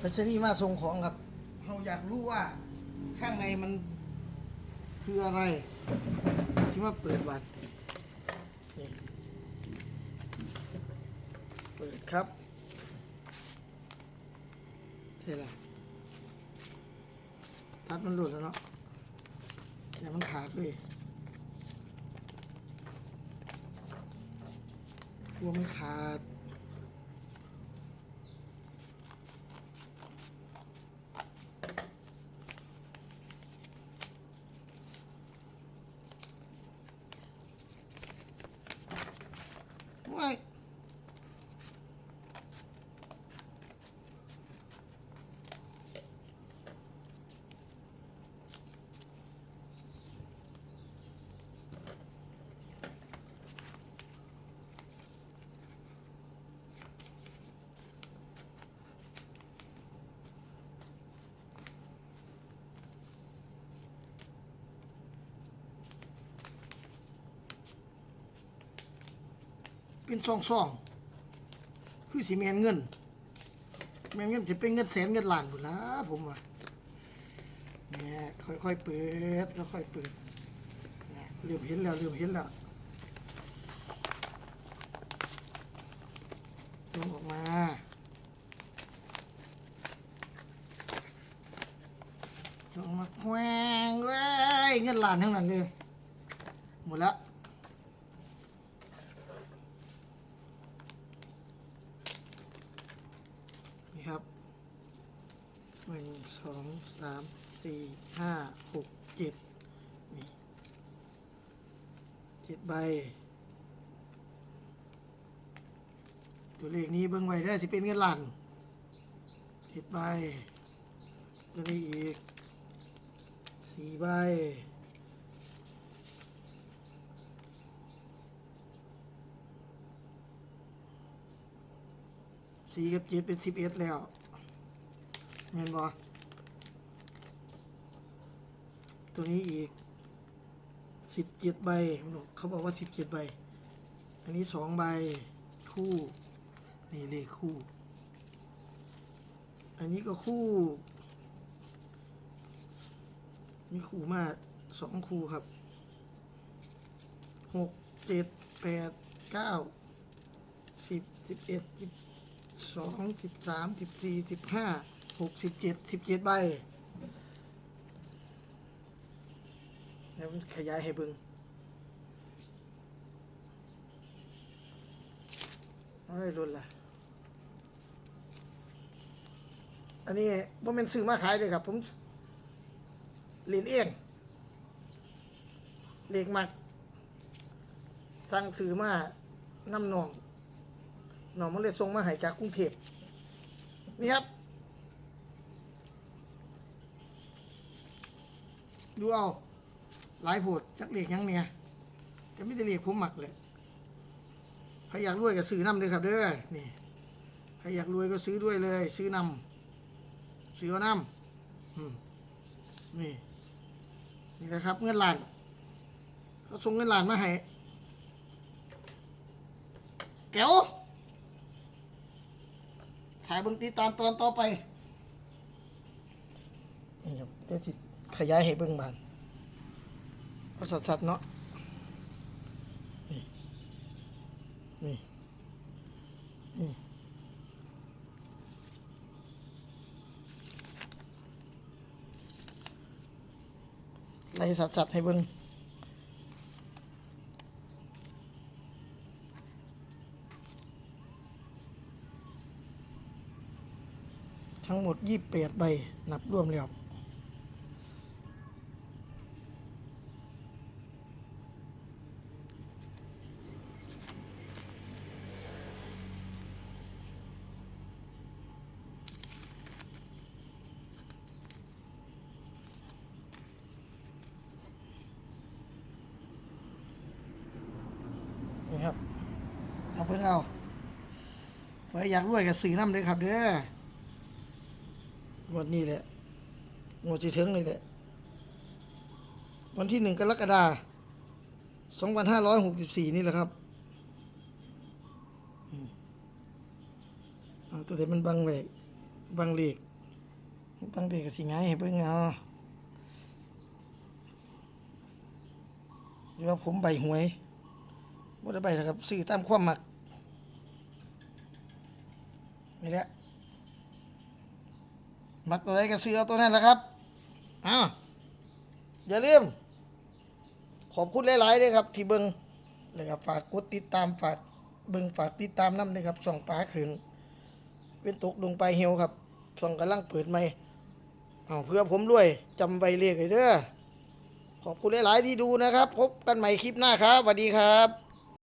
พัชนีมาส่งของครับเราอยากรู้ว่าข้างในมันคืออะไรที่มาเปิดบัตรนี่เปิดครับเท่ละพัดมันหลุดแล้วเนาะอย่ามันขาดเลยกลัวมันขาด ไม่ เป็นซองซองๆคือสีแมนเงิน แมนเงินจะเป็นเงินแสนเงินล้านหมดละผมว่าเนี่ยค่อยๆเปิดค่อยๆเปิดเนี่ยเริ่มเห็นแล้วเริ่มเห็นแล้วลงออกมาลงมาแหวงเลยเงินล้านทั้งนั้นเลยหมดแล้ว นี่ครับหนึ่งสองสามสี่ห้าหกเจ็ดนี่เจ็ดใบ ตัวเลขนี้เบิ่งไว้ได้สิเป็นเงินล้านเจ็ดใบตัวนี้อีกสี่ใบ สี่กับเจ็ดเป็นสิบเอ็ดแล้วเห็นบ่ตัวนี้อีกสิบเจ็ดใบเขาบอกว่าสิบเจ็ดใบ อันนี้สองใบคู่นี่เลขคู่ อันนี้ก็คู่มีคู่มาสองคู่ครับหกเจ็ดแปดเก้าสิบสิบเอ็ดสิบ สองสิบสามสิบสี่สิบห้าหกสิบเจ็ดสิบเจ็ดใบแล้วขยายให้บิ่งเอ้ยรุนละอันนี้ว่าเป็นซื้อมาขายเลยครับ ผมเรียนเองเล็กมักสั่งซื้อมาน้ำหนอง หน่อมันเลยส่งมาให้จากกรุงเทพนี่ครับ ดูเอา หลายโพดจักเล็กยังเนี่ยจะไม่ได้เรียกผมหมักเลยใครอยากรวยก็ซื้อน้ำเลยครับเด้อนี่ใครอยากรวยก็ซื้อด้วยเลย ซื้อนำซื้อเอาน้ำอืมนี่นี่นะครับเงินล้านเขาส่งเงินล้านมาให้แก้ว ถ่ายเบางตีตามตอนต่อไปนี่ครับเดี๋ยวสิขยายให้เบิ่งบานก็สัดๆเนาะนี่นี่นี่ไล่สัดๆให้เบิ่ง ทั้งหมดยี่แปดใบ นับรวมแล้วนี่ครับ เอาเพิ่งเอาไว้อยากรวยกับสีน้ำเลยครับเด้อ หมดนี่แหละหมดจีถึงนี่แหละ วันที่หนึ่งกรกฎาสองพันห้าร้อยหกสิบสี่นี่แหละครับเอาตัวเด็มันบังไว้บังเลขบางทีก็สิงไงายให้เบิ่งเอาหรือว่าผมใบหวยบ่ได้ใบนะครับซื้อตามความมักนี่แหละ มักตัวใดก็ซื้อเอาตัวนั้นแหละครับอ้าวอย่าลืมขอบคุณหลายๆด้วยครับ ที่เบิงเลยครับฝากกดติดตามฝากเบิงฝากติดตามน้ำด้วยครับส่องปลาขืนเป็นตกลงไปเหี่ยวครับส่องกำลังเปิดใหม่เอาเพื่อผมด้วยจำไว้เลขเลยเด้อขอบคุณหลาย ๆ ที่ดูนะครับ พบกันใหม่คลิปหน้าครับสวัสดีครับ